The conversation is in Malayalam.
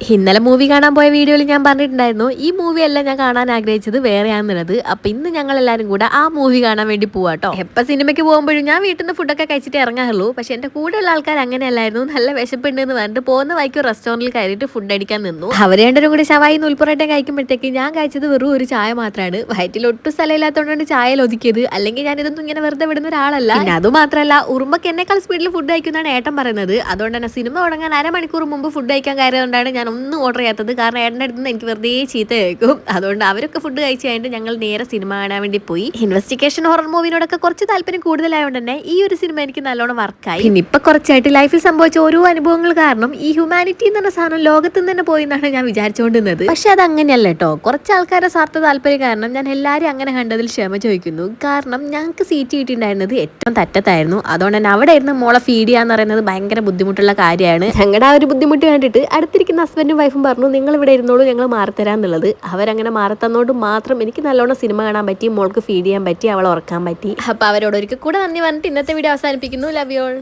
ഇന്നലെ മൂവി കാണാൻ പോയ വീഡിയോയിൽ ഞാൻ പറഞ്ഞിട്ടുണ്ടായിരുന്നു ഈ മൂവി അല്ല ഞാൻ കാണാൻ ആഗ്രഹിച്ചത് വേറെയാണെന്നുള്ളത് അപ്പൊ ഇന്ന് ഞങ്ങൾ എല്ലാവരും കൂടെ ആ മൂവി കാണാൻ വേണ്ടി പോവാട്ടോ എപ്പൊ സിനിമയ്ക്ക് പോകുമ്പോഴും ഞാൻ വീട്ടിൽ നിന്ന് ഫുഡൊക്കെ കഴിച്ചിട്ട് ഇറങ്ങാറുള്ളൂ. പക്ഷെ എന്റെ കൂടെയുള്ള ആൾക്കാർ അങ്ങനെയല്ലായിരുന്നു. നല്ല വിശപ്പുണ്ട് എന്ന് പറഞ്ഞിട്ട് പോകുന്ന വൈക്കും റെസ്റ്റോറന്റിൽ കയറിയിട്ട് ഫുഡ് അടിക്കാൻ നിന്നു. അവർ രണ്ടും കൂടി ശവായി നൂൽപ്പുറട്ടം കഴിക്കുമ്പോഴത്തേക്ക് ഞാൻ കഴിച്ചത് വെറും ഒരു ചായ മാത്രമാണ് വയറ്റിൽ ഒട്ടും സ്ഥലമില്ലാത്തതുകൊണ്ടാണ് ചായയിൽ ഒതുക്കിയത്. അല്ലെങ്കിൽ ഞാൻ ഇതൊന്നും ഇങ്ങനെ വെറുതെ വിടുന്ന ഒരാളല്ല. അത് മാത്രമല്ല ഉറുമ്പക്ക് എന്നെക്കാൾ സ്പീഡിൽ ഫുഡ് കഴിക്കുന്നതാണ് ഏട്ടൻ പറയുന്നത്. അതുകൊണ്ട് തന്നെ സിനിമ തുടങ്ങാൻ അരമണിക്കൂർ മുമ്പ് ഫുഡ് കഴിക്കാൻ കയറിയതുകൊണ്ടാണ് ഞാൻ ഒന്നും ഓർഡർ ചെയ്യാത്തത് കാരണം ഏട്ടന്റെ അടുത്ത് നിന്ന് എനിക്ക് വെറുതെ ചീത്ത കേൾക്കും. അതുകൊണ്ട് അവരൊക്കെ ഫുഡ് കഴിച്ച് കഴിഞ്ഞിട്ട് ഞങ്ങൾ നേരെ സിനിമ കാണാൻ വേണ്ടി പോയി. ഇൻവെസ്റ്റിഗേഷൻ ഹൊറർ മൂവിനോടൊക്കെ കുറച്ച് താല്പര്യം കൂടുതലായതുകൊണ്ട് തന്നെ ഈ ഒരു സിനിമ എനിക്ക് നല്ലോണം വർക്കായി പിന്നെ ഇപ്പൊ കുറച്ചായിട്ട് ലൈഫിൽ സംഭവിച്ച ഓരോ അനുഭവങ്ങൾ കാരണം ഈ ഹ്യൂമാനിറ്റി എന്ന് പറഞ്ഞ സാധനം ലോകത്ത് നിന്ന് തന്നെ പോയി എന്നാണ് ഞാൻ വിചാരിച്ചുകൊണ്ടിരുന്നത് പക്ഷെ അത് അങ്ങനെയല്ല കേട്ടോ കുറച്ച് ആൾക്കാരുടെ സ്വാർത്ഥ താല്പര്യം കാരണം ഞാൻ എല്ലാവരും അങ്ങനെ കണ്ടതിൽ ക്ഷമ ചോദിക്കുന്നു. കാരണം ഞങ്ങൾക്ക് സീറ്റ് കിട്ടിയിട്ടുണ്ടായിരുന്നത് ഏറ്റവും തറ്റത്തായിരുന്നു. അതുകൊണ്ട് തന്നെ അവിടെ ഇരുന്ന് മോളെ ഫീഡ് ചെയ്യാന്ന് പറയുന്നത് ഭയങ്കര ബുദ്ധിമുട്ടുള്ള കാര്യമാണ്. ഞങ്ങളുടെ ആ ഒരു ബുദ്ധിമുട്ട് കണ്ടിട്ട് അടുത്തിരിക്കുന്ന ഹസ്ബൻഡും വൈഫും പറഞ്ഞു നിങ്ങൾ ഇവിടെ ഇരുന്നോളൂ ഞങ്ങൾ മാറിത്തരാന്നുള്ളത് അവരങ്ങനെ മാറത്തന്നോണ്ട് മാത്രം എനിക്ക് നല്ലോണം സിനിമ കാണാൻ പറ്റി മോൾക്ക് ഫീഡ് ചെയ്യാൻ പറ്റി അവൾ ഉറക്കാൻ പറ്റി. അപ്പൊ അവരോട് ഒരിക്കൽ കൂടെ നന്ദി പറഞ്ഞിട്ട് ഇന്നത്തെ വീഡിയോ അവസാനിപ്പിക്കുന്നു. Love y'all